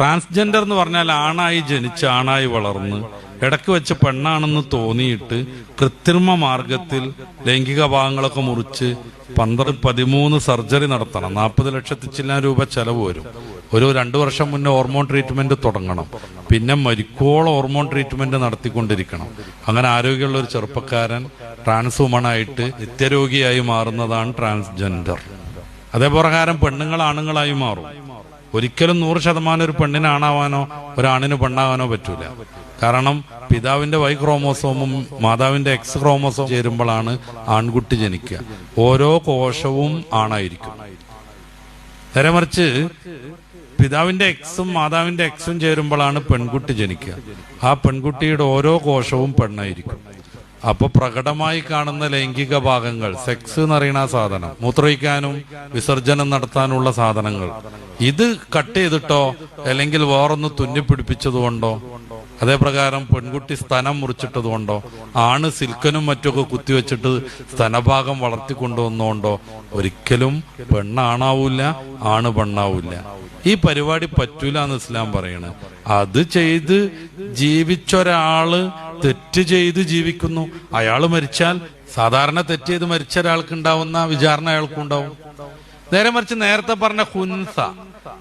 Transgender എന്ന് പറഞ്ഞാൽ ആണായി ജനിച്ച് ആണായി വളർന്ന് ഇടയ്ക്ക് വെച്ച് പെണ്ണാണെന്ന് തോന്നിയിട്ട് കൃത്രിമ മാർഗത്തിൽ ലൈംഗിക ഭാഗങ്ങളൊക്കെ മുറിച്ച് പന്ത്രണ്ട് പതിമൂന്ന് സർജറി നടത്തണം. നാൽപ്പത് ലക്ഷത്തി ചില്ല രൂപ ചെലവ് വരും. ഒരു രണ്ടു വർഷം മുന്നേ ഹോർമോൺ ട്രീറ്റ്മെന്റ് തുടങ്ങണം. പിന്നെ മരിക്കോളം ഹോർമോൺ ട്രീറ്റ്മെന്റ് നടത്തിക്കൊണ്ടിരിക്കണം. അങ്ങനെ ആരോഗ്യമുള്ള ഒരു ചെറുപ്പക്കാരൻ ട്രാൻസ് വുമണായിട്ട് നിത്യരോഗിയായി മാറുന്നതാണ് ട്രാൻസ്ജെൻഡർ. അതേപ്രകാരം പെണ്ണുങ്ങൾ ആണുങ്ങളായി മാറും. ഒരിക്കലും നൂറ് ശതമാനം ഒരു പെണ്ണിന് ആണാവാനോ ഒരാണിന് പെണ്ണാവാനോ പറ്റൂല. കാരണം പിതാവിന്റെ വൈ ക്രോമോസോമും മാതാവിന്റെ എക്സ് ക്രോമോസോം ചേരുമ്പോഴാണ് ആൺകുട്ടി ജനിക്കുക. ഓരോ കോശവും ആണായിരിക്കും. നേരെ മറിച്ച് പിതാവിന്റെ എക്സും മാതാവിന്റെ എക്സും ചേരുമ്പോഴാണ് പെൺകുട്ടി ജനിക്കുക. ആ പെൺകുട്ടിയുടെ ഓരോ കോശവും പെണ്ണായിരിക്കും. അപ്പൊ പ്രകടമായി കാണുന്ന ലൈംഗിക ഭാഗങ്ങൾ സെക്സ് എന്ന് പറയുന്ന സാധനം മൂത്രയിക്കാനും വിസർജനം നടത്താനുള്ള സാധനങ്ങൾ ഇത് കട്ട് ചെയ്തിട്ടോ അല്ലെങ്കിൽ വേറൊന്ന് തുന്നിപ്പിടിപ്പിച്ചതുകൊണ്ടോ അതേപ്രകാരം പെൺകുട്ടി സ്തനം മുറിച്ചിട്ടതുകൊണ്ടോ ആണ് സിൽക്കനും മറ്റൊക്കെ കുത്തിവെച്ചിട്ട് സ്തനഭാഗം വളർത്തിക്കൊണ്ടുവന്നുകൊണ്ടോ ഒരിക്കലും പെണ്ണാണാവൂല ആണ് പെണ്ണാവൂല ഈ പരിപാടി പറ്റൂല എന്ന് ഇസ്ലാം പറയണ്. അത് ചെയ്ത് ജീവിച്ചൊരാൾ തെറ്റ് ചെയ്ത് ജീവിക്കുന്നു. അയാൾ മരിച്ചാൽ സാധാരണ തെറ്റ് ചെയ്ത് മരിച്ച ഒരാൾക്ക് ഉണ്ടാവുന്ന വിചാരണ അയാൾക്കും ഉണ്ടാവും. നേരെ മറിച്ച് നേരത്തെ പറഞ്ഞ ഹുൻസ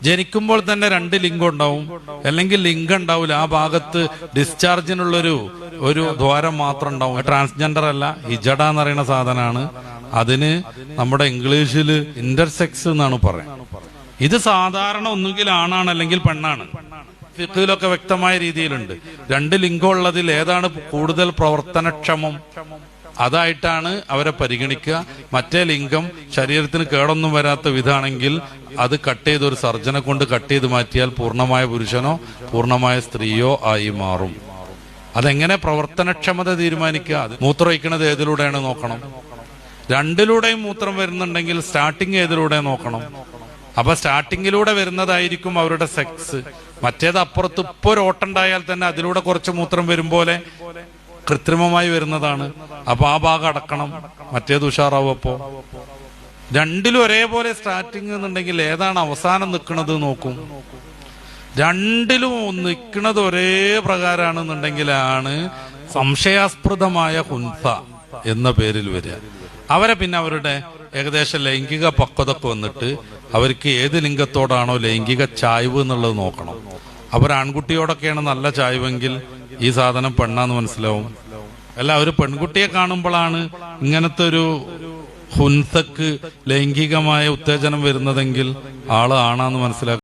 ജനിക്കുമ്പോൾ തന്നെ രണ്ട് ലിംഗം ഉണ്ടാവും. അല്ലെങ്കിൽ ലിംഗം ഉണ്ടാവില്ല. ആ ഭാഗത്ത് ഡിസ്ചാർജിനുള്ളൊരു ഒരു ദ്വാരം മാത്രം ഉണ്ടാവും. ട്രാൻസ്ജെൻഡർ അല്ല ഹിജഡ എന്ന് പറയുന്ന സാധനമാണ്. അതിന് നമ്മുടെ ഇംഗ്ലീഷിൽ ഇന്റർസെക്സ് എന്നാണ് പറയുന്നത്. ഇത് സാധാരണ ഒന്നുകിൽ ആണാണ് അല്ലെങ്കിൽ പെണ്ണാണ്. ഫിഖിലൊക്കെ വ്യക്തമായ രീതിയിലുണ്ട്. രണ്ട് ലിംഗമുള്ളതിൽ ഏതാണ് കൂടുതൽ പ്രവർത്തനക്ഷമം? അതായിട്ടാണ് അവരെ പരിഗണിക്കുക. മറ്റേ ലിംഗം ശരീരത്തിന് കേടൊന്നും വരാത്ത വിധാണെങ്കിൽ അത് കട്ട് ചെയ്ത് ഒരു സർജനെ കൊണ്ട് കട്ട് ചെയ്ത് മാറ്റിയാൽ പൂർണമായ പുരുഷനോ പൂർണമായ സ്ത്രീയോ ആയി മാറും. അതെങ്ങനെ പ്രവർത്തനക്ഷമത തീരുമാനിക്കുക? അത് മൂത്രമൊഴിക്കണത് ഏതിലൂടെയാണ് നോക്കണം? രണ്ടിലൂടെയും മൂത്രം വരുന്നുണ്ടെങ്കിൽ സ്റ്റാർട്ടിങ് ഏതിലൂടെ നോക്കണം? അപ്പൊ സ്റ്റാർട്ടിങ്ങിലൂടെ വരുന്നതായിരിക്കും അവരുടെ സെക്സ്. മറ്റേത് അപ്പുറത്ത് ഇപ്പൊ ഒരു ഓട്ടുണ്ടായാൽ തന്നെ അതിലൂടെ കുറച്ച് മൂത്രം വരും പോലെ കൃത്രിമമായി വരുന്നതാണ്. അപ്പൊ ആ ഭാഗം അടക്കണം. മറ്റേത് ഉഷാറാവും അപ്പോ. രണ്ടിലും ഒരേപോലെ സ്റ്റാർട്ടിങ് എന്നുണ്ടെങ്കിൽ ഏതാണ് അവസാനം നിൽക്കുന്നത് നോക്കും. രണ്ടിലും നിൽക്കുന്നത് ഒരേ പ്രകാരമാണെന്നുണ്ടെങ്കിലാണ് സംശയാസ്പൃതമായ ഹുൻസ എന്ന പേരിൽ വരിക. അവരെ പിന്നെ അവരുടെ ഏകദേശം ലൈംഗിക പക്വതൊക്കെ വന്നിട്ട് അവർക്ക് ഏത് ലിംഗത്തോടാണോ ലൈംഗിക ചായ്വ് എന്നുള്ളത് നോക്കണം. അവർ ആൺകുട്ടിയോടൊക്കെയാണ് നല്ല ചായ്വെങ്കിൽ ഈ സാധനം പെണ്ണാന്ന് മനസ്സിലാവും. അല്ല ഒരു പെൺകുട്ടിയെ കാണുമ്പോഴാണ് ഇങ്ങനത്തെ ഒരു ഹുൻസക്ക് ലൈംഗികമായ ഉത്തേജനം വരുന്നതെങ്കിൽ ആൾ ആണാന്ന് മനസ്സിലാക്കും